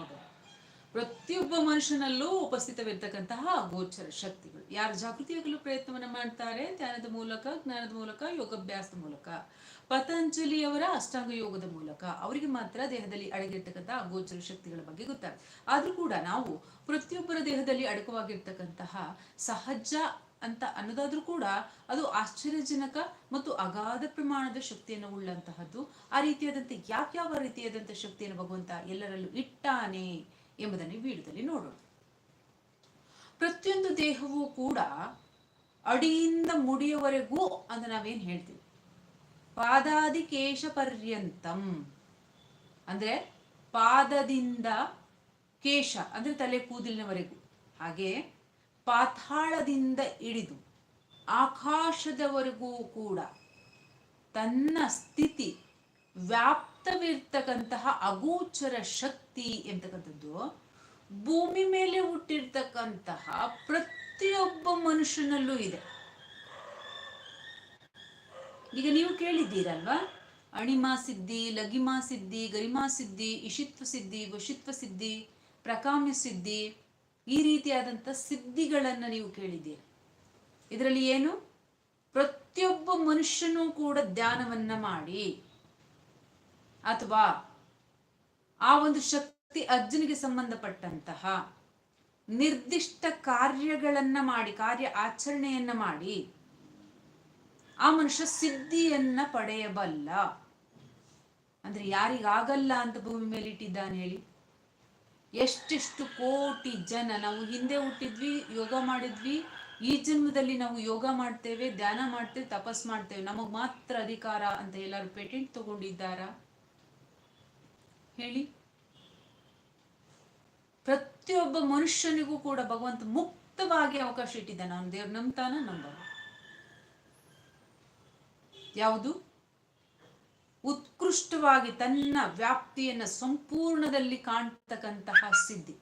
ನೋಡೋಣ ಪ್ರತಿಯೊಬ್ಬ ಮನುಷ್ಯನಲ್ಲೂ ಉಪಸ್ಥಿತವಿರ್ತಕ್ಕಂತಹ ಗೋಚರ ಶಕ್ತಿಗಳು. ಯಾರು ಜಾಗೃತಿಯಾಗಲು ಪ್ರಯತ್ನವನ್ನ ಮಾಡ್ತಾರೆ? ಧ್ಯಾನದ ಮೂಲಕ, ಜ್ಞಾನದ ಮೂಲಕ, ಯೋಗಾಭ್ಯಾಸದ ಮೂಲಕ. ಪತಂಜಲಿಯವರ ಅಷ್ಟಾಂಗ ಯೋಗದ ಮೂಲಕ. ಅವರಿಗೆ ಮಾತ್ರ ದೇಹದಲ್ಲಿ ಅಡಗಿರ್ತಕ್ಕಂತಹ ಗೋಚರ ಶಕ್ತಿಗಳ ಬಗ್ಗೆ ಗೊತ್ತಾಗುತ್ತೆ ಆದ್ರೂ ಕೂಡ ನಾವು ಪ್ರತಿಯೊಬ್ಬರ ದೇಹದಲ್ಲಿ ಅಡಕವಾಗಿರ್ತಕ್ಕಂತಹ ಸಹಜ ಅಂತ ಅನ್ನೋದಾದ್ರೂ ಕೂಡ ಅದು ಆಶ್ಚರ್ಯಜನಕ ಮತ್ತು ಅಗಾಧ ಪ್ರಮಾಣದ ಶಕ್ತಿಯನ್ನು ಉಳ್ಳಂತಹದ್ದು. ಆ ರೀತಿಯಾದಂತೆ ಯಾವ್ಯಾವ ರೀತಿಯಾದಂತಹ ಶಕ್ತಿಯನ್ನು ಭಗವಂತ ಎಲ್ಲರಲ್ಲೂ ಇಟ್ಟಾನೆ ಎಂಬುದನ್ನು ವಿಡಿಯೋದಲ್ಲಿ ನೋಡೋಣ. ಪ್ರತಿಯೊಂದು ದೇಹವೂ ಕೂಡ ಅಡಿಯಿಂದ ಮುಡಿಯವರೆಗೂ ಅಂತ ನಾವೇನ್ ಹೇಳ್ತೀವಿ? ಪಾದಾದಿ ಕೇಶ ಪರ್ಯಂತಂ ಅಂದ್ರೆ ಪಾದದಿಂದ ಕೇಶ, ಅಂದ್ರೆ ತಲೆ ಕೂದಲಿನವರೆಗೂ ಹಾಗೆ ಪಾತಾಳದಿಂದ ಇಳಿದು ಆಕಾಶದವರೆಗೂ ಕೂಡ ತನ್ನ ಸ್ಥಿತಿ ವ್ಯಾಪ್ತವಿರ್ತಕ್ಕಂತಹ ಅಗೋಚರ ಶಕ್ತಿ ಎಂತಕ್ಕಂಥದ್ದು, ಭೂಮಿ ಮೇಲೆ ಹುಟ್ಟಿರ್ತಕ್ಕಂತಹ ಪ್ರತಿಯೊಬ್ಬ ಮನುಷ್ಯನಲ್ಲೂ ಇದೆ. ಈಗ ನೀವು ಕೇಳಿದ್ದೀರಲ್ವಾ? ಅಣಿಮಾ ಸಿದ್ಧಿ ಲಗಿಮಾ ಸಿದ್ಧಿ, ಗರಿಮಾ ಸಿದ್ಧಿ, ಇಶಿತ್ವ ಸಿದ್ಧಿ, ವಶಿತ್ವ ಸಿದ್ಧಿ, ಪ್ರಕಾಮ್ಯ ಸಿದ್ಧಿ ಈ ರೀತಿಯಾದಂಥ ಸಿದ್ಧಿಗಳನ್ನು ನೀವು ಕೇಳಿದ್ದೀರಿ. ಇದರಲ್ಲಿ ಏನು? ಪ್ರತಿಯೊಬ್ಬ ಮನುಷ್ಯನೂ ಕೂಡ ಧ್ಯಾನವನ್ನು ಮಾಡಿ ಅಥವಾ ಆ ಒಂದು ಶಕ್ತಿ ಅರ್ಜುನಿಗೆ ಸಂಬಂಧಪಟ್ಟಂತಹ ನಿರ್ದಿಷ್ಟ ಕಾರ್ಯಗಳನ್ನ ಮಾಡಿ, ಕಾರ್ಯ ಆಚರಣೆಯನ್ನ ಮಾಡಿ ಆ ಮನುಷ್ಯ ಸಿದ್ಧಿಯನ್ನ ಪಡೆಯಬಲ್ಲ. ಅಂದ್ರೆ ಯಾರಿಗಾಗಲ್ಲ ಅಂತ ಭೂಮಿ ಮೇಲೆ ಇಟ್ಟಿದ್ದಾನೆ ಹೇಳಿ. ಎಷ್ಟೆಷ್ಟು ಕೋಟಿ ಜನ ನಾವು ಹಿಂದೆ ಹುಟ್ಟಿದ್ವಿ, ಯೋಗ ಮಾಡಿದ್ವಿ, ಈ ಜನ್ಮದಲ್ಲಿ ನಾವು ಯೋಗ ಮಾಡ್ತೇವೆ, ಧ್ಯಾನ ಮಾಡ್ತೇವೆ, ತಪಸ್ ಮಾಡ್ತೇವೆ. ನಮಗ್ ಮಾತ್ರ ಅಧಿಕಾರ ಅಂತ ಎಲ್ಲರೂ ಪೇಟೆಂಟ್ ತಗೊಂಡಿದ್ದಾರಾ? ಹೇಳಿ. ಪ್ರತಿಯೊಬ್ಬ ಮನುಷ್ಯನಿಗೂ ಕೂಡ ಭಗವಂತ ಮುಕ್ತವಾಗಿ ಅವಕಾಶ ಇಟ್ಟಿದ್ದಾನೆ. ಅವನು ದೇವ್ರ ನಂಬ್ತಾನ ನಂಬ ಯಾವುದು? ಉತ್ಕೃಷ್ಟವಾಗಿ ತನ್ನ ವ್ಯಾಪ್ತಿಯನ್ನು ಸಂಪೂರ್ಣದಲ್ಲಿ ಕಾಣ್ತಕ್ಕಂತಹ ಸಿದ್ಧಿ.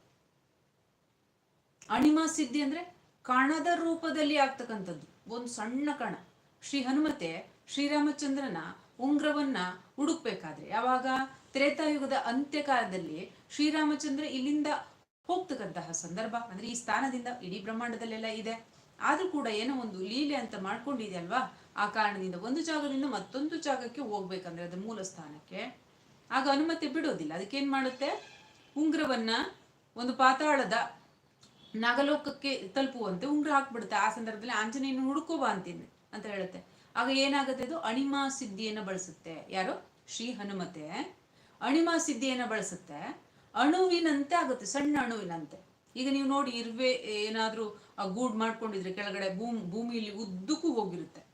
ಅಣಿಮಾ ಸಿದ್ಧಿ ಅಂದ್ರೆ ಕಣದ ರೂಪದಲ್ಲಿ ಆಗ್ತಕ್ಕಂಥದ್ದು. ಒಂದು ಸಣ್ಣ ಕಣ. ಶ್ರೀ ಹನುಮತೆ ಶ್ರೀರಾಮಚಂದ್ರನ ಉಂಗ್ರವನ್ನ ಹುಡುಕ್ಬೇಕಾದ್ರೆ, ಯಾವಾಗ? ತ್ರೇತಾಯುಗದ ಅಂತ್ಯಕಾಲದಲ್ಲಿ ಶ್ರೀರಾಮಚಂದ್ರ ಇಲ್ಲಿಂದ ಹೋಗ್ತಕ್ಕಂತಹ ಸಂದರ್ಭ. ಅಂದ್ರೆ ಈ ಸ್ಥಾನದಿಂದ ಇಡೀ ಬ್ರಹ್ಮಾಂಡದಲ್ಲೆಲ್ಲ ಇದೆ. ಆದ್ರೂ ಕೂಡ ಏನೋ ಒಂದು ಲೀಲೆ ಅಂತ ಮಾಡ್ಕೊಂಡಿದೆಯಲ್ವಾ ಆ ಕಾರಣದಿಂದ ಒಂದು ಜಾಗದಿಂದ ಮತ್ತೊಂದು ಜಾಗಕ್ಕೆ ಹೋಗ್ಬೇಕಂದ್ರೆ ಅದು ಮೂಲ ಸ್ಥಾನಕ್ಕೆ. ಆಗ ಅನುಮತಿ ಬಿಡೋದಿಲ್ಲ ಅದಕ್ಕೇನ್ ಮಾಡುತ್ತೆ? ಉಂಗ್ರವನ್ನ ಒಂದು ಪಾತಾಳದ ನಾಗಲೋಕಕ್ಕೆ ತಲುಪುವಂತೆ ಉಂಗ್ರ ಹಾಕ್ಬಿಡುತ್ತೆ. ಆ ಸಂದರ್ಭದಲ್ಲಿ ಆಂಜನೇಯನ ಹುಡುಕೋಬ ಅಂತೀನಿ ಅಂತ ಹೇಳುತ್ತೆ. ಆಗ ಏನಾಗುತ್ತೆ ಅದು ಅಣಿಮಾ ಸಿದ್ಧಿಯನ್ನು ಬಳಸುತ್ತೆ. ಯಾರು? ಶ್ರೀ ಹನುಮತೆ. ಅಣಿಮಾ ಸಿದ್ಧಿಯನ್ನು ಬಳಸುತ್ತೆ. ಅಣುವಿನಂತೆ ಆಗುತ್ತೆ. ಸಣ್ಣ ಅಣುವಿನಂತೆ. ಈಗ ನೀವು ನೋಡಿ ಇರುವೆ ಏನಾದ್ರೂ ಗೂಡ್ ಮಾಡ್ಕೊಂಡಿದ್ರೆ ಕೆಳಗಡೆ ಭೂಮಿ, ಭೂಮಿಯಲ್ಲಿ ಉದ್ದಕ್ಕೂ ಹೋಗಿರುತ್ತೆ.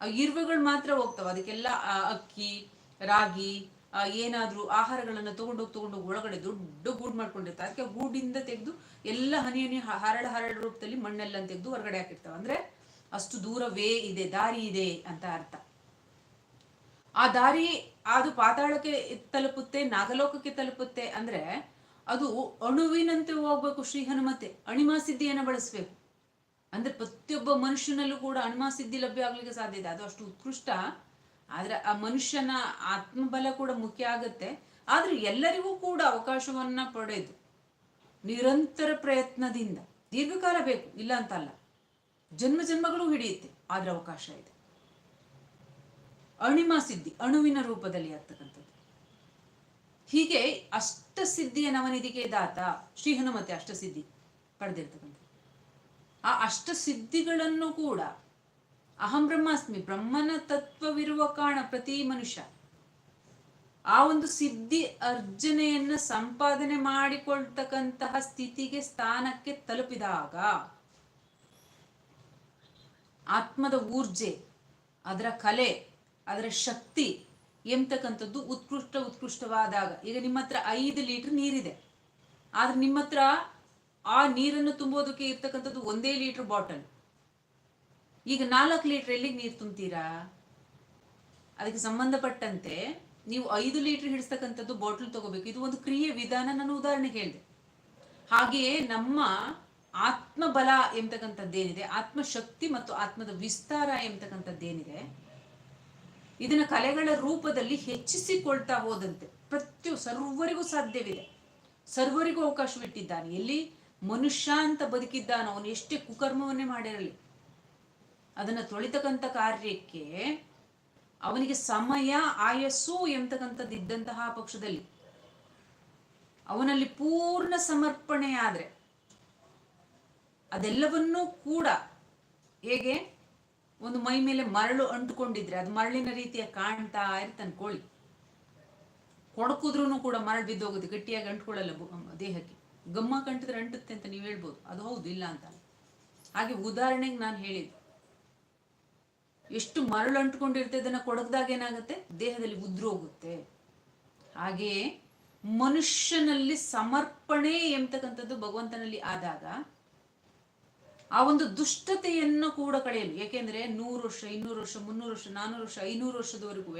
ಇರುವೆಗಳು ಮಾತ್ರ ಹೋಗ್ತಾವ. ಅದಕ್ಕೆಲ್ಲ ಅಕ್ಕಿ, ರಾಗಿ ಏನಾದ್ರೂ ಆಹಾರಗಳನ್ನ ತಗೊಂಡೋಗಿ ತಗೊಂಡೋಗಿ ಒಳಗಡೆ ದೊಡ್ಡ ಗೂಡ್ ಮಾಡ್ಕೊಂಡಿರ್ತಾರೆ. ಅದಕ್ಕೆ ಗೂಡಿಂದ ತೆಗೆದು ಎಲ್ಲ ಹನಿ ಹನಿ ಹರಳ ಹರಳ ರೂಪದಲ್ಲಿ ಮಣ್ಣೆಲ್ಲ ತೆಗೆದು ಹೊರಗಡೆ ಹಾಕಿರ್ತಾವ. ಅಂದ್ರೆ ಅಷ್ಟು ದೂರವೇ ಇದೆ, ದಾರಿ ಇದೆ ಅಂತ ಅರ್ಥ. ಆ ದಾರಿ ಅದು ಪಾತಾಳಕ್ಕೆ ತಲುಪುತ್ತೆ, ನಾಗಲೋಕಕ್ಕೆ ತಲುಪುತ್ತೆ ಅಂದ್ರೆ ಅದು ಅಣುವಿನಂತೆ ಹೋಗ್ಬೇಕು ಶ್ರೀ ಹನುಮತೆ. ಅಣಿಮಾ ಸಿದ್ಧಿಯನ್ನು ಬಳಸಬೇಕು. ಅಂದ್ರೆ ಪ್ರತಿಯೊಬ್ಬ ಮನುಷ್ಯನಲ್ಲೂ ಕೂಡ ಅಣ್ಮ ಸಿದ್ಧಿ ಲಭ್ಯ ಆಗ್ಲಿಕ್ಕೆ ಸಾಧ್ಯ ಇದೆ. ಅದು ಅಷ್ಟು ಉತ್ಕೃಷ್ಟ. ಆದ್ರೆ ಆ ಮನುಷ್ಯನ ಆತ್ಮಬಲ ಕೂಡ ಮುಖ್ಯ ಆಗತ್ತೆ. ಆದ್ರೆ ಎಲ್ಲರಿಗೂ ಕೂಡ ಅವಕಾಶವನ್ನ ಪಡೆದು ನಿರಂತರ ಪ್ರಯತ್ನದಿಂದ ದೀರ್ಘಕಾಲ ಬೇಕು, ಇಲ್ಲ ಅಂತಲ್ಲ, ಜನ್ಮ ಜನ್ಮಗಳು ಹಿಡಿಯುತ್ತೆ. ಆದ್ರೆ ಅವಕಾಶ ಇದೆ. ಅಣಿಮ ಸಿದ್ಧಿ ಅಣುವಿನ ರೂಪದಲ್ಲಿ ಆಗ್ತಕ್ಕಂಥದ್ದು. ಹೀಗೆ ಅಷ್ಟಸಿದ್ಧಿಯ ನವನಿಧಿಗೆ ದಾತ ಶ್ರೀ ಹನುಮತೆ ಅಷ್ಟಸಿದ್ಧಿ ಪಡೆದಿರ್ತಕ್ಕಂಥದ್ದು. ಆ ಅಷ್ಟ ಸಿದ್ಧಿಗಳನ್ನು ಕೂಡ ಅಹಂ ಬ್ರಹ್ಮಾಸ್ಮಿ, ಬ್ರಹ್ಮನ ತತ್ವವಿರುವ ಕಾರಣ ಪ್ರತಿ ಮನುಷ್ಯ ಆ ಒಂದು ಸಿದ್ಧಿ ಅರ್ಜನೆಯನ್ನ ಸಂಪಾದನೆ ಮಾಡಿಕೊಳ್ತಕ್ಕಂತಹ ಸ್ಥಿತಿಗೆ ಸ್ಥಾನಕ್ಕೆ ತಲುಪಿದಾಗ ಆತ್ಮದ ಊರ್ಜೆ, ಅದರ ಕಲೆ, ಅದರ ಶಕ್ತಿ ಎಂತಕ್ಕಂಥದ್ದು ಉತ್ಕೃಷ್ಟ ಉತ್ಕೃಷ್ಟವಾದಾಗ, ಈಗ ನಿಮ್ಮ ಹತ್ರ ಐದು ಲೀಟರ್ ನೀರಿದೆ. ಆದ್ರೆ ನಿಮ್ಮ ಹತ್ರ ಆ ನೀರನ್ನು ತುಂಬೋದಕ್ಕೆ ಇರ್ತಕ್ಕಂಥದ್ದು ಒಂದೇ ಲೀಟರ್ ಬಾಟಲ್. ಈಗ ನಾಲ್ಕು ಲೀಟರ್ ಎಲ್ಲಿಗೆ ನೀರು ತುಂಬ್ತೀರಾ? ಅದಕ್ಕೆ ಸಂಬಂಧಪಟ್ಟಂತೆ ನೀವು ಐದು ಲೀಟರ್ ಹಿಡಿಸ್ತಕ್ಕಂಥದ್ದು ಬಾಟಲ್ ತಗೋಬೇಕು. ಇದು ಒಂದು ಕ್ರಿಯೆ ವಿಧಾನ ನಾನು ಉದಾಹರಣೆ ಹೇಳಿದೆ. ಹಾಗೆಯೇ ನಮ್ಮ ಆತ್ಮಬಲ ಎಂಬತಕ್ಕಂಥದ್ದೇನಿದೆ ಆತ್ಮಶಕ್ತಿ ಮತ್ತು ಆತ್ಮದ ವಿಸ್ತಾರ ಎಂಬತಕ್ಕಂಥದ್ದೇನಿದೆ ಇದನ್ನ ಕಲೆಗಳ ರೂಪದಲ್ಲಿ ಹೆಚ್ಚಿಸಿಕೊಳ್ತಾ ಹೋದಂತೆ ಪ್ರತಿಯೊ ಸರ್ವರಿಗೂ ಸಾಧ್ಯವಿದೆ. ಸರ್ವರಿಗೂ ಅವಕಾಶವಿಟ್ಟಿದ್ದಾನೆ. ಎಲ್ಲಿ? ಮನುಷ್ಯ ಅಂತ ಬದುಕಿದ್ದಾನೋ, ಅವನು ಎಷ್ಟೇ ಕುಕರ್ಮವನ್ನೇ ಮಾಡಿರಲಿ. ಅದನ್ನ ತೊಳಿತಕ್ಕಂಥ ಕಾರ್ಯಕ್ಕೆ ಅವನಿಗೆ ಸಮಯ, ಆಯಸ್ಸು ಎಂಬತಕ್ಕಂಥದ್ದು ಇದ್ದಂತಹ ಪಕ್ಷದಲ್ಲಿ ಅವನಲ್ಲಿ ಪೂರ್ಣ ಸಮರ್ಪಣೆ ಆದ್ರೆ ಅದೆಲ್ಲವನ್ನೂ ಕೂಡ ಹೇಗೆ ಒಂದು ಮೈ ಮೇಲೆ ಮರಳು ಅಂಟುಕೊಂಡಿದ್ರೆ ಅದು ಮರಳಿನ ರೀತಿಯ ಕಾಣ್ತಾ ಇರ್ತಾನೆ ಕೊಡಕುದ್ರೂ ಕೂಡ ಮರಳು ಬಿದ್ದೋಗುತ್ತೆ, ಗಟ್ಟಿಯಾಗಿ ಅಂಟ್ಕೊಳ್ಳಲ್ಲ ದೇಹಕ್ಕೆ. ಗಮ್ಮ ಕಂಟಿದ್ರೆ ಅಂಟುತ್ತೆ ಅಂತ ನೀವು ಹೇಳ್ಬೋದು. ಅದು ಹೌದು, ಇಲ್ಲ ಅಂತ. ಹಾಗೆ ಉದಾಹರಣೆಗೆ ನಾನು ಹೇಳಿದ್ದು. ಎಷ್ಟು ಮರಳು ಅಂಟ್ಕೊಂಡಿರುತ್ತೆ ಅದನ್ನ ಕೊಡಗದಾಗ ಏನಾಗುತ್ತೆ? ದೇಹದಲ್ಲಿ ಉದ್ರೋಗುತ್ತೆ. ಹಾಗೆಯೇ ಮನುಷ್ಯನಲ್ಲಿ ಸಮರ್ಪಣೆ ಎಂಬತಕ್ಕಂಥದ್ದು ಭಗವಂತನಲ್ಲಿ ಆದಾಗ ಆ ಒಂದು ದುಷ್ಟತೆಯನ್ನು ಕೂಡ ಕಳೆಯಲು ಯಾಕೆಂದ್ರೆ ನೂರು ವರ್ಷ, ಇನ್ನೂರು ವರ್ಷ, ಮುನ್ನೂರು ವರ್ಷ ನಾನ್ನೂರು ವರ್ಷ, ಐನೂರು ವರ್ಷದವರೆಗೂ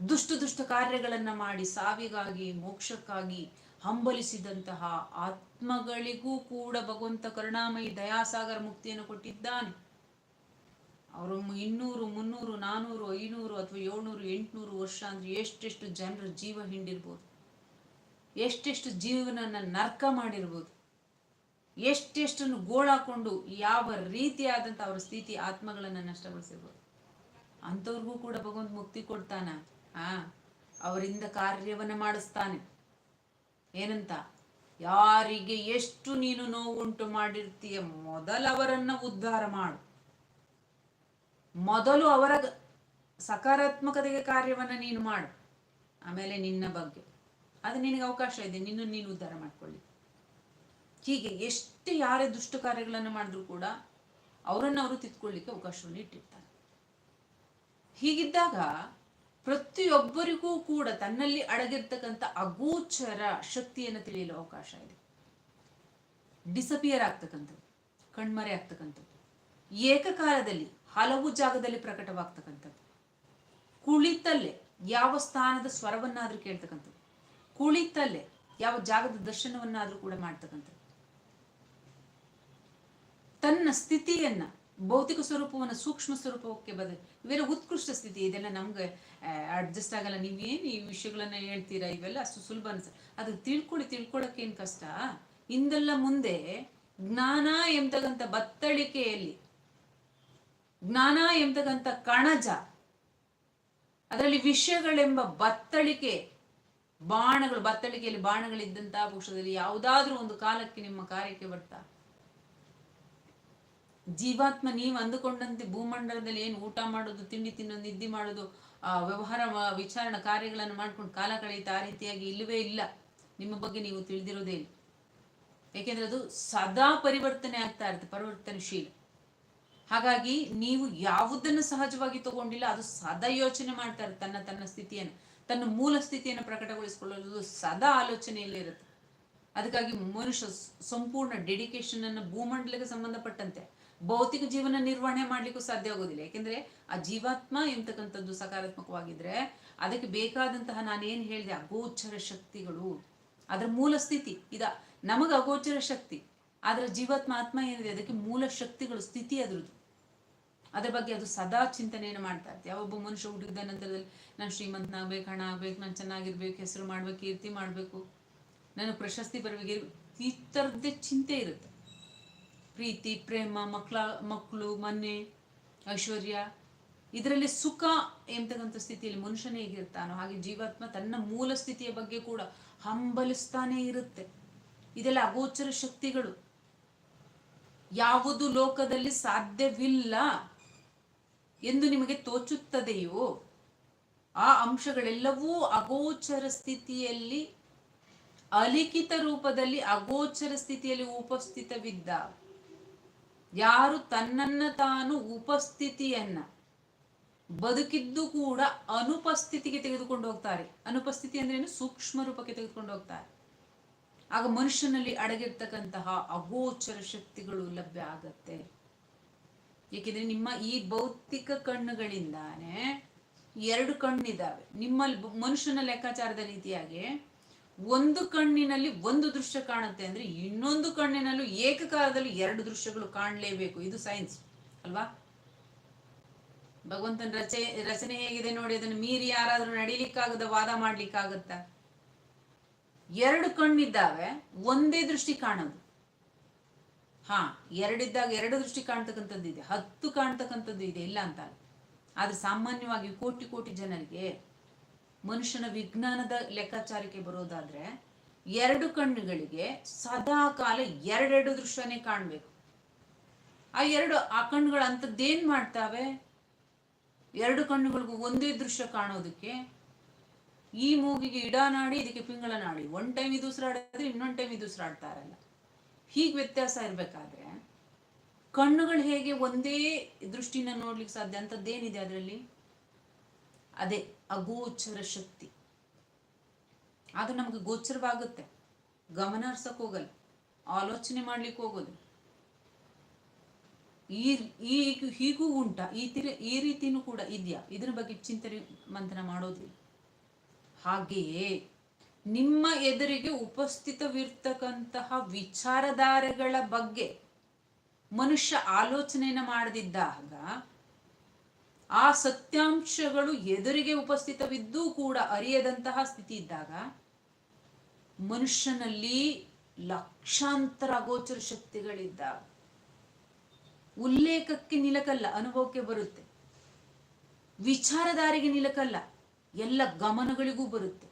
ದುಷ್ಟ ದುಷ್ಟ ಕಾರ್ಯಗಳನ್ನು ಮಾಡಿ ಸಾವಿಗಾಗಿ, ಮೋಕ್ಷಕ್ಕಾಗಿ ಹಂಬಲಿಸಿದಂತಹ ಆತ್ಮಗಳಿಗೂ ಕೂಡ ಭಗವಂತ ಕರುಣಾಮಯಿ ದಯಾಸಾಗರ ಮುಕ್ತಿಯನ್ನು ಕೊಟ್ಟಿದ್ದಾನೆ. ಅವರು ಇನ್ನೂರು, ಮುನ್ನೂರು, ನಾನೂರು, ಐನೂರು ಅಥವಾ ಏಳ್ನೂರು, ಎಂಟುನೂರು ವರ್ಷ ಅಂದ್ರೆ ಎಷ್ಟೆಷ್ಟು ಜನರ ಜೀವ ಹಿಂಡಿರ್ಬೋದು. ಎಷ್ಟೆಷ್ಟು ಜೀವನನ್ನು ನರ್ಕ ಮಾಡಿರ್ಬೋದು. ಎಷ್ಟೆಷ್ಟನ್ನು ಗೋಳಾಕೊಂಡು ಯಾವ ರೀತಿಯಾದಂಥ ಅವರ ಸ್ಥಿತಿ ಆತ್ಮಗಳನ್ನು ನಷ್ಟಗೊಳಿಸಿರ್ಬೋದು ಅಂಥವ್ರಿಗೂ ಕೂಡ ಭಗವಂತ ಮುಕ್ತಿ ಕೊಡ್ತಾನ. ಆ, ಅವರಿಂದ ಕಾರ್ಯವನ್ನ ಮಾಡಿಸ್ತಾನೆ. ಏನಂತ? ಯಾರಿಗೆ ಎಷ್ಟು ನೀನು ನೋವುಂಟು ಮಾಡಿರ್ತೀಯ, ಮೊದಲು ಅವರನ್ನ ಉದ್ಧಾರ ಮಾಡು. ಮೊದಲು ಅವರ ಸಕಾರಾತ್ಮಕತೆಗೆ ಕಾರ್ಯವನ್ನ ನೀನು ಮಾಡು. ಆಮೇಲೆ ನಿನ್ನ ಬಗ್ಗೆ. ಅದು ನಿನಗೆ ಅವಕಾಶ ಇದೆ ನಿನ್ನ ನೀನು ಉದ್ಧಾರ ಮಾಡ್ಕೊಳ್ಳಿ. ಹೀಗೆ ಎಷ್ಟು ಯಾರೇ ದುಷ್ಟ ಕಾರ್ಯಗಳನ್ನು ಮಾಡಿದ್ರು ಕೂಡ ಅವರನ್ನು ಅವರು ತಿದ್ಕೊಳ್ಳಿಕ್ಕೆ ಅವಕಾಶವನ್ನು ಇಟ್ಟಿರ್ತಾರೆ. ಹೀಗಿದ್ದಾಗ ಪ್ರತಿಯೊಬ್ಬರಿಗೂ ಕೂಡ ತನ್ನಲ್ಲಿ ಅಡಗಿರ್ತಕ್ಕಂಥ ಅಗೋಚರ ಶಕ್ತಿಯನ್ನು ತಿಳಿಯಲು ಅವಕಾಶ ಇದೆ. ಡಿಸಪಿಯರ್ ಆಗ್ತಕ್ಕಂಥದ್ದು, ಕಣ್ಮರೆ ಆಗ್ತಕ್ಕಂಥದ್ದು. ಏಕಕಾಲದಲ್ಲಿ, ಹಲವು ಜಾಗದಲ್ಲಿ ಪ್ರಕಟವಾಗ್ತಕ್ಕಂಥದ್ದು. ಕುಳಿತಲ್ಲೇ ಯಾವ ಸ್ಥಾನದ ಸ್ವರವನ್ನಾದ್ರೂ ಕೇಳ್ತಕ್ಕಂಥದ್ದು. ಕುಳಿತಲ್ಲೇ ಯಾವ ಜಾಗದ ದರ್ಶನವನ್ನಾದ್ರೂ ಕೂಡ ಮಾಡ್ತಕ್ಕಂಥದ್ದು. ತನ್ನ ಸ್ಥಿತಿಯನ್ನ ಭೌತಿಕ ಸ್ವರೂಪವನ್ನು ಸೂಕ್ಷ್ಮ ಸ್ವರೂಪಕ್ಕೆ ಬದಲು ಇವೆಲ್ಲ ಉತ್ಕೃಷ್ಟ ಸ್ಥಿತಿ, ಇದೆಲ್ಲ ನಮ್ಗೆ ಅಡ್ಜಸ್ಟ್ ಆಗಲ್ಲ. ನೀವೇನು ಈ ವಿಷಯಗಳನ್ನ ಹೇಳ್ತೀರಾ? ಇವೆಲ್ಲ ಅಷ್ಟು ಸುಲಭ ಅನ್ಸ ಅದು ತಿಳ್ಕೊಳ್ಳಿ ಏನ್ ಕಷ್ಟ? ಇಂದೆಲ್ಲ ಮುಂದೆ ಜ್ಞಾನ ಎಂಬತಕ್ಕಂಥ ಬತ್ತಳಿಕೆಯಲ್ಲಿ ಜ್ಞಾನ ಎಂಬತಕ್ಕಂಥ ಕಣಜ ಅದರಲ್ಲಿ ವಿಷಯಗಳೆಂಬ ಬತ್ತಳಿಕೆ, ಬಾಣಗಳು ಬತ್ತಳಿಕೆಯಲ್ಲಿ ಬಾಣಗಳಿದ್ದಂತಹ ಪಕ್ಷದಲ್ಲಿ ಯಾವುದಾದ್ರೂ ಒಂದು ಕಾಲಕ್ಕೆ ನಿಮ್ಮ ಕಾರ್ಯಕ್ಕೆ ಬರ್ತಾ ಜೀವಾತ್ಮ ನೀವು ಅಂದುಕೊಂಡಂತೆ ಭೂಮಂಡಲದಲ್ಲಿ ಏನು ಊಟ ಮಾಡೋದು, ತಿಂಡಿ ತಿನ್ನೋದು, ನಿದ್ದೆ ಮಾಡೋದು, ಆ ವ್ಯವಹಾರ ವಿಚಾರಣ ಕಾರ್ಯಗಳನ್ನು ಮಾಡ್ಕೊಂಡು ಕಾಲ ಕಳೆಯುತ್ತೆ ಆ ರೀತಿಯಾಗಿ ಇಲ್ಲವೇ ಇಲ್ಲ. ನಿಮ್ಮ ಬಗ್ಗೆ ನೀವು ತಿಳಿದಿರೋದೇ ಇಲ್ಲ. ಯಾಕೆಂದ್ರೆ ಅದು ಸದಾ ಪರಿವರ್ತನೆ ಆಗ್ತಾ ಇರುತ್ತೆ, ಪರಿವರ್ತನಶೀಲ. ಹಾಗಾಗಿ ನೀವು ಯಾವುದನ್ನು ಸಹಜವಾಗಿ ತಗೊಂಡಿಲ್ಲ, ಅದು ಸದಾ ಯೋಚನೆ ಮಾಡ್ತಾ ಇರುತ್ತೆ, ತನ್ನ ತನ್ನ ಸ್ಥಿತಿಯನ್ನು, ತನ್ನ ಮೂಲ ಸ್ಥಿತಿಯನ್ನು ಪ್ರಕಟಗೊಳಿಸಿಕೊಳ್ಳಲು ಸದಾ ಆಲೋಚನೆಯಲ್ಲಿ ಇರುತ್ತೆ. ಅದಕ್ಕಾಗಿ ಮನುಷ್ಯ ಸಂಪೂರ್ಣ ಡೆಡಿಕೇಶನ್ ಅನ್ನು ಭೂಮಂಡಲಕ್ಕೆ ಸಂಬಂಧಪಟ್ಟಂತೆ ಭೌತಿಕ ಜೀವನ ನಿರ್ವಹಣೆ ಮಾಡ್ಲಿಕ್ಕೂ ಸಾಧ್ಯ ಆಗೋದಿಲ್ಲ. ಯಾಕೆಂದ್ರೆ ಆ ಜೀವಾತ್ಮ ಎಂತಕ್ಕಂಥದ್ದು ಸಕಾರಾತ್ಮಕವಾಗಿದ್ರೆ ಅದಕ್ಕೆ ಬೇಕಾದಂತಹ ನಾನೇನ್ ಹೇಳಿದೆ, ಅಗೋಚರ ಶಕ್ತಿಗಳು. ಅದರ ಮೂಲ ಸ್ಥಿತಿ ಇದ. ನಮಗ ಅಗೋಚರ ಶಕ್ತಿ. ಆದ್ರೆ ಜೀವಾತ್ಮ ಆತ್ಮ ಏನಿದೆ, ಅದಕ್ಕೆ ಮೂಲ ಶಕ್ತಿಗಳು, ಸ್ಥಿತಿ ಅದ್ರದ್ದು. ಅದ್ರ ಬಗ್ಗೆ ಅದು ಸದಾ ಚಿಂತನೆಯನ್ನು ಮಾಡ್ತಾ ಇರ್ತೀವಿ ಯಾವೊಬ್ಬ ಮನುಷ್ಯ ಹುಟ್ಟಿದ ನಂತರದಲ್ಲಿ, ನಾನು ಶ್ರೀಮಂತನಾಗ್ಬೇಕು ಹಣ ಆಗ್ಬೇಕು, ನಾನು ಚೆನ್ನಾಗಿರ್ಬೇಕು, ಹೆಸರು ಮಾಡ್ಬೇಕು, ಕೀರ್ತಿ ಮಾಡ್ಬೇಕು. ನನಗೆ ಪ್ರಶಸ್ತಿ ಬರಬೇಕು ಈ ಥರದ್ದೇ ಚಿಂತೆ ಇರುತ್ತೆ. ಪ್ರೀತಿ, ಪ್ರೇಮ ಮಕ್ಕಳ ಮಕ್ಕಳು, ಮನೆ, ಐಶ್ವರ್ಯ. ಇದರಲ್ಲಿ ಸುಖ ಎಂತಕ್ಕಂಥ ಸ್ಥಿತಿಯಲ್ಲಿ ಮನುಷ್ಯನೇ ಹೇಗಿರ್ತಾನೋ ಹಾಗೆ ಜೀವಾತ್ಮ ತನ್ನ ಮೂಲ ಸ್ಥಿತಿಯ ಬಗ್ಗೆ ಕೂಡ ಹಂಬಲಿಸ್ತಾನೇ ಇರುತ್ತೆ. ಇದೆಲ್ಲ ಅಗೋಚರ ಶಕ್ತಿಗಳು. ಯಾವುದು ಲೋಕದಲ್ಲಿ ಸಾಧ್ಯವಿಲ್ಲ ಎಂದು ನಿಮಗೆ ತೋಚುತ್ತದೆಯೋ ಆ ಅಂಶಗಳೆಲ್ಲವೂ ಅಗೋಚರ ಸ್ಥಿತಿಯಲ್ಲಿ, ಅಲಿಖಿತ ರೂಪದಲ್ಲಿ ಅಗೋಚರ ಸ್ಥಿತಿಯಲ್ಲಿ ಉಪಸ್ಥಿತವಿದ್ದ ಯಾರು ತನ್ನನ್ನ ತಾನು ಉಪಸ್ಥಿತಿಯನ್ನ ಬದುಕಿದ್ದು ಕೂಡ ಅನುಪಸ್ಥಿತಿಗೆ ತೆಗೆದುಕೊಂಡು ಹೋಗ್ತಾರೆ. ಅನುಪಸ್ಥಿತಿ ಅಂದ್ರೆ ಏನು? ಸೂಕ್ಷ್ಮ ರೂಪಕ್ಕೆ ತೆಗೆದುಕೊಂಡು ಹೋಗ್ತಾರೆ. ಆಗ ಮನುಷ್ಯನಲ್ಲಿ ಅಡಗಿರ್ತಕ್ಕಂತಹ ಅಗೋಚರ ಶಕ್ತಿಗಳು ಲಭ್ಯ ಆಗತ್ತೆ. ಏಕೆಂದ್ರೆ ನಿಮ್ಮ ಈ ಭೌತಿಕ ಕಣ್ಣುಗಳಿಂದಾನೆ ಎರಡು ಕಣ್ಣಿದಾವೆ. ನಿಮ್ಮಲ್ಲಿ ಮನುಷ್ಯನ ಲೆಕ್ಕಾಚಾರದ ರೀತಿಯಾಗಿ ಒಂದು ಕಣ್ಣಿನಲ್ಲಿ ಒಂದು ದೃಶ್ಯ ಕಾಣುತ್ತೆ ಅಂದ್ರೆ ಇನ್ನೊಂದು ಕಣ್ಣಿನಲ್ಲೂ ಏಕಕಾಲದಲ್ಲಿ ಎರಡು ದೃಶ್ಯಗಳು ಕಾಣಲೇಬೇಕು. ಇದು ಸೈನ್ಸ್ ಅಲ್ವಾ? ಭಗವಂತನ ರಚೆ, ರಚನೆ ಹೇಗಿದೆ ನೋಡಿ, ಅದನ್ನು ಮೀರಿ ಯಾರಾದ್ರೂ ನಡೀಲಿಕ್ಕಾಗದ ವಾದ ಮಾಡ್ಲಿಕ್ಕಾಗತ್ತಾ? ಎರಡು ಕಣ್ಣಿದ್ದಾವೆ, ಒಂದೇ ದೃಷ್ಟಿ ಕಾಣೋದು. ಹಾ, ಎರಡಿದ್ದಾಗ ಎರಡು ದೃಷ್ಟಿ ಕಾಣ್ತಕ್ಕಂಥದ್ದು ಇದೆ ಹತ್ತು ಕಾಣ್ತಕ್ಕಂಥದ್ದು ಇದೆ ಇಲ್ಲ ಅಂತ. ಆದ್ರೆ ಸಾಮಾನ್ಯವಾಗಿ ಕೋಟಿ ಕೋಟಿ ಜನರಿಗೆ ಮನುಷ್ಯನ ವಿಜ್ಞಾನದ ಲೆಕ್ಕಾಚಾರಕ್ಕೆ ಬರೋದಾದ್ರೆ ಎರಡು ಕಣ್ಣುಗಳಿಗೆ ಸದಾ ಕಾಲ ಎರಡೆರಡು ದೃಶ್ಯನೇ ಕಾಣಬೇಕು. ಆ ಎರಡು, ಆ ಕಣ್ಣುಗಳು ಅಂಥದ್ದೇನ್ ಮಾಡ್ತಾವೆ? ಎರಡು ಕಣ್ಣುಗಳಿಗೂ ಒಂದೇ ದೃಶ್ಯ ಕಾಣೋದಕ್ಕೆ ಈ ಮೂಗಿಗೆ ಇಡ ನಾಡಿ, ಇದಕ್ಕೆ ಪಿಂಗಳ ನಾಡಿ. ಒನ್ ಟೈಮ್ ಇದು ಉಸಿರಾಡಿದ್ರೆ ಇನ್ನೊಂದು ಟೈಮ್ ಇದು ಉಸಿರಾಡ್ತಾ ಇರಲ್ಲ ಹೀಗೆ ವ್ಯತ್ಯಾಸ ಇರಬೇಕಾದ್ರೆ ಕಣ್ಣುಗಳು ಹೇಗೆ ಒಂದೇ ದೃಷ್ಟಿನ ನೋಡ್ಲಿಕ್ಕೆ ಸಾಧ್ಯ? ಅಂತದ್ದೇನಿದೆ ಅದರಲ್ಲಿ? ಅದೇ ಅಗೋಚರ ಶಕ್ತಿ. ಅದು ನಮಗೆ ಗೋಚರವಾಗುತ್ತೆ. ಗಮನ ಹರ್ಸಕ್ ಹೋಗಲ್ಲ. ಆಲೋಚನೆ ಮಾಡ್ಲಿಕ್ಕೆ ಹೋಗೋದು. ಈ ಹೀಗೂ ಉಂಟ. ಈ ತಿ ಈ ರೀತಿನೂ ಕೂಡ ಇದೆಯಾ? ಇದರ ಬಗ್ಗೆ ಚಿಂತನೆ ಮಂಥನ ಮಾಡೋದಿಲ್ಲ. ಹಾಗೆಯೇ ನಿಮ್ಮ ಎದುರಿಗೆ ಉಪಸ್ಥಿತವಿರ್ತಕ್ಕಂತಹ ವಿಚಾರಧಾರೆಗಳ ಬಗ್ಗೆ ಮನುಷ್ಯ ಆಲೋಚನೆಯನ್ನು ಮಾಡದಿದ್ದಾಗ ಆ ಸತ್ಯಾಂಶಗಳು ಎದುರಿಗೆ ಉಪಸ್ಥಿತವಿದ್ದೂ ಕೂಡ ಅರಿಯದಂತಹ ಸ್ಥಿತಿ ಇದ್ದಾಗ ಮನುಷ್ಯನಲ್ಲಿ ಲಕ್ಷಾಂತರ ಅಗೋಚರ ಶಕ್ತಿಗಳಿದ್ದಾಗ ಉಲ್ಲೇಖಕ್ಕೆ ನಿಲಕಲ್ಲ, ಅನುಭವಕ್ಕೆ ಬರುತ್ತೆ. ವಿಚಾರಧಾರಿಗೆ ನಿಲಕಲ್ಲ, ಎಲ್ಲ ಗಮನಗಳಿಗೂ ಬರುತ್ತೆ.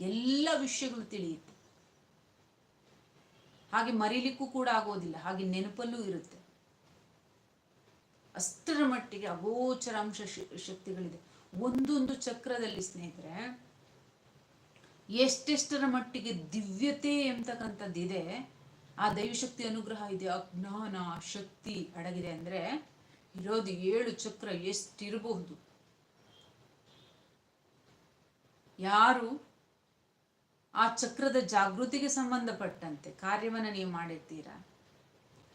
ಎಲ್ಲ ವಿಷಯಗಳು ತಿಳಿಯುತ್ತೆ. ಹಾಗೆ ಮರೀಲಿಕ್ಕೂ ಕೂಡ ಆಗೋದಿಲ್ಲ, ಹಾಗೆ ನೆನಪಲ್ಲೂ ಇರುತ್ತೆ. ಅಷ್ಟರ ಮಟ್ಟಿಗೆ ಅಗೋಚರಾಂಶ ಅಂಶ ಶಕ್ತಿಗಳಿದೆ. ಒಂದೊಂದು ಚಕ್ರದಲ್ಲಿ ಸ್ನೇಹಿತರೆ, ಎಷ್ಟೆಷ್ಟರ ಮಟ್ಟಿಗೆ ದಿವ್ಯತೆ ಎಂತಕ್ಕಂಥದ್ದಿದೆ, ಆ ದೈವಶಕ್ತಿ ಅನುಗ್ರಹ ಇದೆ, ಅಜ್ಞಾನ, ಶಕ್ತಿ ಅಡಗಿದೆ ಅಂದ್ರೆ ಇರೋದು ಏಳು ಚಕ್ರ ಎಷ್ಟಿರಬಹುದು. ಯಾರು ಆ ಚಕ್ರದ ಜಾಗೃತಿಗೆ ಸಂಬಂಧಪಟ್ಟಂತೆ ಕಾರ್ಯವನ್ನು ನೀವು ಮಾಡಿರ್ತೀರಾ?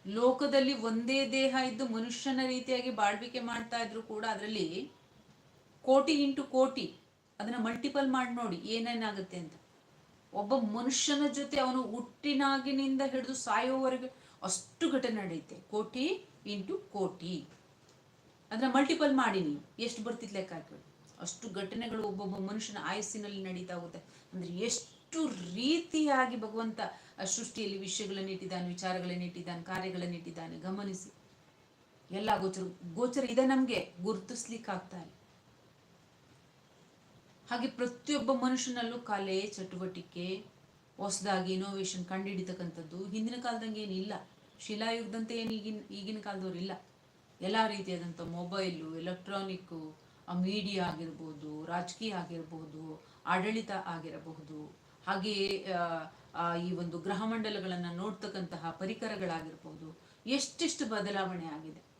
ಲೋಕದಲ್ಲಿ ಒಂದೇ ದೇಹ ಇದ್ದು ಮನುಷ್ಯನ ರೀತಿಯಾಗಿ ಬಾಳ್ವಿಕೆ ಮಾಡ್ತಾ ಇದ್ರು ಕೂಡ ಅದರಲ್ಲಿ ಕೋಟಿ ಇಂಟು ಕೋಟಿ ಅದನ್ನ ಮಲ್ಟಿಪಲ್ ಮಾಡಿ ನೋಡಿ ಏನೇನಾಗುತ್ತೆ ಅಂತ. ಒಬ್ಬ ಮನುಷ್ಯನ ಜೊತೆ ಅವನು ಹುಟ್ಟಿನಾಗಿನಿಂದ ಹಿಡಿದು ಸಾಯೋವರೆಗೆ ಅಷ್ಟು ಘಟನೆ ನಡೆಯುತ್ತೆ. ಕೋಟಿ ಇಂಟು ಕೋಟಿ. ಅದನ್ನ ಮಲ್ಟಿಪಲ್ ಮಾಡಿ ನೀವು. ಎಷ್ಟು ಬರ್ತಿತ್ತು ಲೆಕ್ಕ ಹಾಕಿ ಅಷ್ಟು ಘಟನೆಗಳು ಒಬ್ಬೊಬ್ಬ ಮನುಷ್ಯನ ಆಯಸ್ಸಿನಲ್ಲಿ ನಡೀತಾ ಹೋಗುತ್ತೆ. ಅಂದ್ರೆ ಎಷ್ಟು ರೀತಿಯಾಗಿ ಭಗವಂತ ಸೃಷ್ಟಿಯಲ್ಲಿ ವಿಷಯಗಳನ್ನ ಇಟ್ಟಿದ್ದಾನೆ, ವಿಚಾರಗಳನ್ನ ಇಟ್ಟಿದ್ದಾನೆ, ಕಾರ್ಯಗಳನ್ನ ಇಟ್ಟಿದ್ದಾನೆ, ಗಮನಿಸಿ. ಎಲ್ಲ ಗೋಚರ ಗೋಚರ ಇದೆ ನಮ್ಗೆ ಗುರುತಿಸ್ಲಿಕ್ಕೆ ಆಗ್ತಾ ಇಲ್ಲ ಹಾಗೆ ಪ್ರತಿಯೊಬ್ಬ ಮನುಷ್ಯನಲ್ಲೂ ಕಲೆ, ಚಟುವಟಿಕೆ, ಹೊಸದಾಗಿ ಇನೋವೇಷನ್ ಕಂಡುಹಿಡಿತಕ್ಕಂಥದ್ದು ಹಿಂದಿನ ಕಾಲದಂಗೆ ಏನಿಲ್ಲ ಶಿಲಾಯುಗದಂತೆ ಏನು ಈಗಿನ ಈಗಿನ ಕಾಲದವ್ರು ಇಲ್ಲ. ಎಲ್ಲ ರೀತಿಯಾದಂಥ ಮೊಬೈಲು, ಎಲೆಕ್ಟ್ರಾನಿಕ್ಕು ಮೀಡಿಯಾ ಆಗಿರ್ಬೋದು, ರಾಜಕೀಯ ಆಗಿರ್ಬೋದು, ಆಡಳಿತ ಆಗಿರಬಹುದು. ಹಾಗೆಯೇ ಈ ಒಂದು ಗ್ರಹಮಂಡಲಗಳನ್ನು ನೋಡ್ತಕ್ಕಂತಹ ಪರಿಕರಗಳಾಗಿರ್ಬೋದು ಎಷ್ಟೆಷ್ಟು ಬದಲಾವಣೆ ಆಗಿದೆ.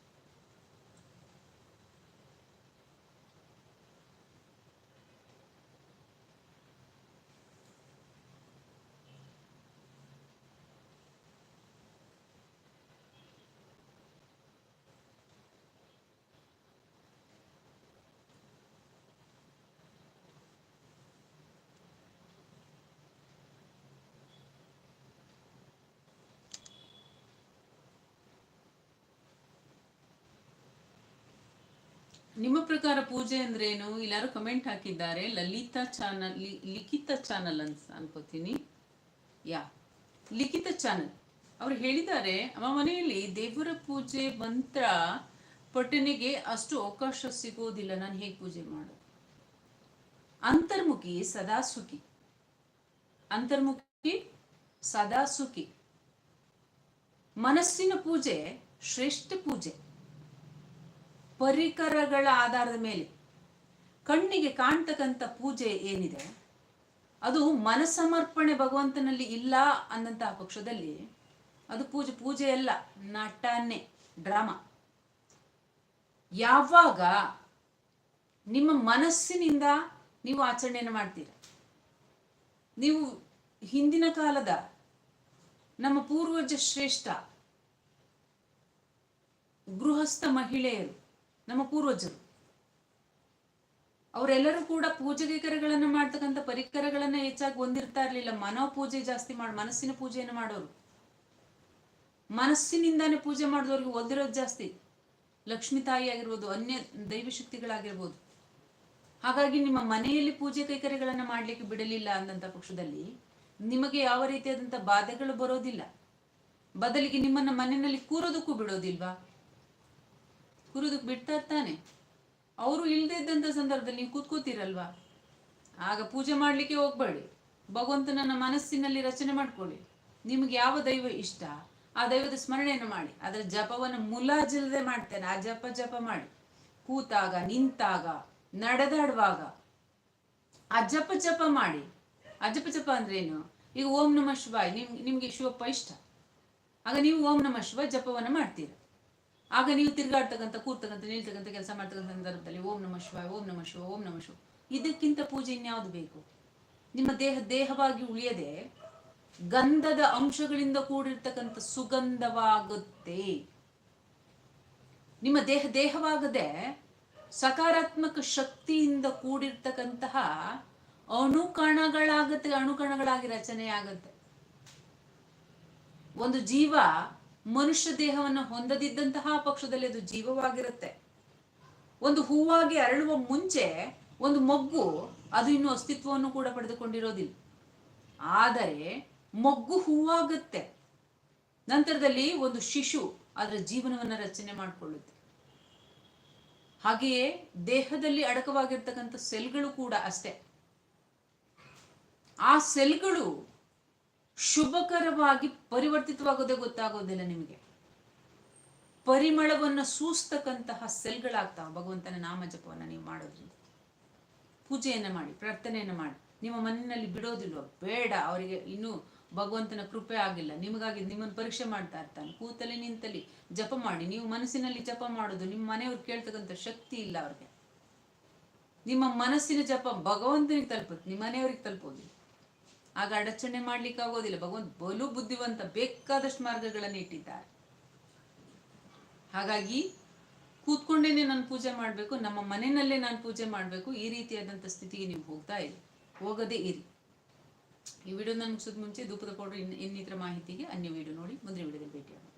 ನಿಮ್ಮ ಪ್ರಕಾರ ಪೂಜೆ ಅಂದ್ರೆ ಏನು? ಇಲ್ಲಾರು ಕಮೆಂಟ್ ಹಾಕಿದ್ದಾರೆ. ಲಲಿತಾ ಚಾನಲ್ ಲಿಖಿತ ಚಾನಲ್ ಅಂತ ಅನ್ಕೋತೀನಿ. ಯಾ, ಲಿಖಿತ ಚಾನಲ್ ಅವ್ರು ಹೇಳಿದ್ದಾರೆ ನಮ್ಮ ಮನೆಯಲ್ಲಿ ದೇವರ ಪೂಜೆ ಮಂತ್ರ ಪಠನೆಗೆ ಅಷ್ಟು ಅವಕಾಶ ಸಿಗೋದಿಲ್ಲ. ನಾನು ಹೇಗೆ ಪೂಜೆ ಮಾಡೋದು? ಅಂತರ್ಮುಖಿ ಸದಾ ಸುಖಿ. ಅಂತರ್ಮುಖಿ ಸದಾ ಸುಖಿ. ಮನಸ್ಸಿನ ಪೂಜೆ ಶ್ರೇಷ್ಠ ಪೂಜೆ. ಪರಿಕರಗಳ ಆಧಾರದ ಮೇಲೆ ಕಣ್ಣಿಗೆ ಕಾಣ್ತಕ್ಕಂಥ ಪೂಜೆ ಏನಿದೆ, ಅದು ಮನಸಮರ್ಪಣೆ ಭಗವಂತನಲ್ಲಿ ಇಲ್ಲ ಅನ್ನಂತಹ ಪಕ್ಷದಲ್ಲಿ ಅದು ಪೂಜೆ ಪೂಜೆ ಅಲ್ಲ ನಟನೆ ಡ್ರಾಮಾ. ಯಾವಾಗ ನಿಮ್ಮ ಮನಸ್ಸಿನಿಂದ ನೀವು ಆಚರಣೆಯನ್ನು ಮಾಡ್ತೀರ? ನೀವು ಹಿಂದಿನ ಕಾಲದ ನಮ್ಮ ಪೂರ್ವಜ ಶ್ರೇಷ್ಠ ಗೃಹಸ್ಥ ಮಹಿಳೆಯರು ನಮ್ಮ ಪೂರ್ವಜರು. ಅವರೆಲ್ಲರೂ ಕೂಡ ಪೂಜೆಗಿಕರಗಳನ್ನ ಮಾಡ್ತಕ್ಕಂಥ ಪರಿಕರಗಳನ್ನ ಹೆಚ್ಚಾಗಿ ಹೊಂದಿರ್ತಾ ಇರ್ಲಿಲ್ಲ. ಮನೋ ಪೂಜೆ ಜಾಸ್ತಿ ಮಾಡಿ, ಮನಸ್ಸಿನ ಪೂಜೆಯನ್ನು ಮಾಡೋರು. ಮನಸ್ಸಿನಿಂದಾನೇ ಪೂಜೆ ಮಾಡಿದವ್ರಿಗೆ ಒಲ್ದಿರೋದು ಜಾಸ್ತಿ. ಲಕ್ಷ್ಮೀ ತಾಯಿ ಆಗಿರ್ಬೋದು, ಅನ್ಯ ದೈವ ಶಕ್ತಿಗಳಾಗಿರ್ಬೋದು. ಹಾಗಾಗಿ ನಿಮ್ಮ ಮನೆಯಲ್ಲಿ ಪೂಜೆ ಕೈಕರ್ಯಗಳನ್ನು ಮಾಡ್ಲಿಕ್ಕೆ ಬಿಡಲಿಲ್ಲ ಅಂದಂತ ಪಕ್ಷದಲ್ಲಿ ನಿಮಗೆ ಯಾವ ರೀತಿಯಾದಂಥ ಬಾಧೆಗಳು ಬರೋದಿಲ್ಲ. ಬದಲಿಗೆ ನಿಮ್ಮನ್ನ ಮನೆಯಲ್ಲಿ ಕೂರೋದಕ್ಕೂ ಬಿಡೋದಿಲ್ವಾ? ಕೂರೋದಕ್ಕೆ ಬಿಡ್ತಾ ತಾನೆ ಅವರು ಇಲ್ಲದೇ ಇದ್ದಂಥ ಸಂದರ್ಭದಲ್ಲಿ ನೀವು ಕೂತ್ಕೋತೀರಲ್ವಾ? ಆಗ ಪೂಜೆ ಮಾಡಲಿಕ್ಕೆ ಹೋಗ್ಬೇಡಿ. ಭಗವಂತನನ್ನ ಮನಸ್ಸಿನಲ್ಲಿ ರಚನೆ ಮಾಡ್ಕೊಳ್ಳಿ. ನಿಮ್ಗೆ ಯಾವ ದೈವ ಇಷ್ಟ? ಆ ದೈವದ ಸ್ಮರಣೆಯನ್ನು ಮಾಡಿ. ಅದರ ಜಪವನ್ನು ಮುಲಾಜಿಲ್ಲದೆ ಮಾಡ್ತೇನೆ. ಆ ಜಪ ಜಪ ಮಾಡಿ. ಕೂತಾಗ, ನಿಂತಾಗ, ನಡೆದಾಡುವಾಗ ಆ ಜಪ ಜಪ ಮಾಡಿ. ಆ ಜಪ ಜಪ ಅಂದ್ರೆ ಏನು? ಈಗ ಓಂ ನಮ ಶಿವಾಯ್. ನಿಮ್, ನಿಮ್ಗೆ ಶಿವಪ್ಪ ಇಷ್ಟ. ಆಗ ನೀವು ಓಂ ನಮ ಶಿವ ಜಪವನ್ನು ಮಾಡ್ತೀರ. ಆಗ ನೀವು ತಿರುಗಾಡ್ತಕ್ಕಂಥ, ಕೂರ್ತಕ್ಕಂಥ, ನಿಲ್ತಕ್ಕಂಥ ಕೆಲಸ ಮಾಡ್ತಕ್ಕಂಥ ಸಂದರ್ಭದಲ್ಲಿ ಓಂ ನಮ ಶಿವಾಯ, ಓಂ ನಮ ಶಿವ ಓಂ ನಮ ಶಿವ ಇದಕ್ಕಿಂತ ಪೂಜೆ ಇನ್ಯಾವುದು ಬೇಕು? ನಿಮ್ಮ ದೇಹ, ದೇಹವಾಗಿ ಉಳಿಯದೆ ಗಂಧದ ಅಂಶಗಳಿಂದ ಕೂಡಿರ್ತಕ್ಕಂಥ ಸುಗಂಧವಾಗುತ್ತೆ. ನಿಮ್ಮ ದೇಹ ದೇಹವಾಗದೆ ಸಕಾರಾತ್ಮಕ ಶಕ್ತಿಯಿಂದ ಕೂಡಿರ್ತಕ್ಕಂತಹ ಅಣುಕಣಗಳಾಗತ್ತೆ, ಅಣುಕಣಗಳಾಗಿ ರಚನೆ ಆಗತ್ತೆ ಒಂದು ಜೀವ ಮನುಷ್ಯ ದೇಹವನ್ನು ಹೊಂದದಿದ್ದಂತಹ ಪಕ್ಷದಲ್ಲಿ ಅದು ಜೀವವಾಗಿರುತ್ತೆ. ಒಂದು ಹೂವಾಗಿ ಅರಳುವ ಮುಂಚೆ ಒಂದು ಮೊಗ್ಗು ಅದು ಇನ್ನು ಅಸ್ತಿತ್ವವನ್ನು ಕೂಡ ಪಡೆದುಕೊಂಡಿರೋದಿಲ್ಲ. ಆದರೆ ಮೊಗ್ಗು ಹೂವಾಗುತ್ತೆ. ನಂತರದಲ್ಲಿ ಒಂದು ಶಿಶು ಅದರ ಜೀವನವನ್ನು ರಚನೆ ಮಾಡಿಕೊಳ್ಳುತ್ತೆ. ಹಾಗೆಯೇ ದೇಹದಲ್ಲಿ ಅಡಕವಾಗಿರ್ತಕ್ಕಂಥ ಸೆಲ್ಗಳು ಕೂಡ ಅಷ್ಟೇ. ಆ ಸೆಲ್ಗಳು ಶುಭಕರವಾಗಿ ಪರಿವರ್ತಿತವಾಗೋದೇ ಗೊತ್ತಾಗೋದಿಲ್ಲ ನಿಮಗೆ. ಪರಿಮಳವನ್ನು ಸೂಸ್ತಕ್ಕಂತಹ ಸೆಲ್ಗಳಾಗ್ತಾವ. ಭಗವಂತನ ನಾಮ ಜಪವನ್ನು ನೀವು ಮಾಡೋದ್ರಿಂದ. ಪೂಜೆಯನ್ನು ಮಾಡಿ, ಪ್ರಾರ್ಥನೆಯನ್ನು ಮಾಡಿ. ನಿಮ್ಮ ಮನೆಯಲ್ಲಿ ಬಿಡೋದಿಲ್ವ? ಬೇಡ, ಅವರಿಗೆ ಇನ್ನೂ ಭಗವಂತನ ಕೃಪೆ ಆಗಿಲ್ಲ. ನಿಮಗಾಗಿ ನಿಮ್ಮನ್ನು ಪರೀಕ್ಷೆ ಮಾಡ್ತಾ ಇರ್ತಾನೆ. ಕೂತಲಿ ನಿಂತಲಿ ಜಪ ಮಾಡಿ. ನೀವು ಮನಸ್ಸಿನಲ್ಲಿ ಜಪ ಮಾಡೋದು ನಿಮ್ಮ ಮನೆಯವ್ರು ಕೇಳ್ತಕ್ಕಂಥ ಶಕ್ತಿ ಇಲ್ಲ ಅವ್ರಿಗೆ. ನಿಮ್ಮ ಮನಸ್ಸಿನ ಜಪ ಭಗವಂತನಿಗೆ ತಲುಪುತ್ತೆ. ನಿಮ್ಮ ಮನೆಯವ್ರಿಗೆ ತಲುಪೋದಿಲ್ಲ ಆಗ ಅಡಚಣೆ ಮಾಡ್ಲಿಕ್ಕೆ ಆಗೋದಿಲ್ಲ. ಭಗವಂತ ಬಲು ಬುದ್ಧಿವಂತ ಬೇಕಾದಷ್ಟು ಮಾರ್ಗಗಳನ್ನು ಇಟ್ಟಿದ್ದಾರೆ. ಹಾಗಾಗಿ ಕೂತ್ಕೊಂಡೇನೆ ನಾನು ಪೂಜೆ ಮಾಡಬೇಕು, ನಮ್ಮ ಮನೆಯಲ್ಲೇ ನಾನು ಪೂಜೆ ಮಾಡಬೇಕು, ಈ ರೀತಿಯಾದಂಥ ಸ್ಥಿತಿಗೆ ನೀವು ಹೋಗ್ತಾ ಇರಿ. ಹೋಗದೇ ಇರಿ. ಈ ವಿಡಿಯೋ ಮುಗಿಸೋದು ಮುಂಚೆ ಧೂಪದ ಪೌಡರ್ ಇನ್ ಇನ್ನಿತರ ಮಾಹಿತಿಗೆ ಅನ್ಯ ವಿಡಿಯೋ ನೋಡಿ, ಮುಂದಿನ ವಿಡಿಯೋದಲ್ಲಿ ಭೇಟಿಯಾಗೋಣ.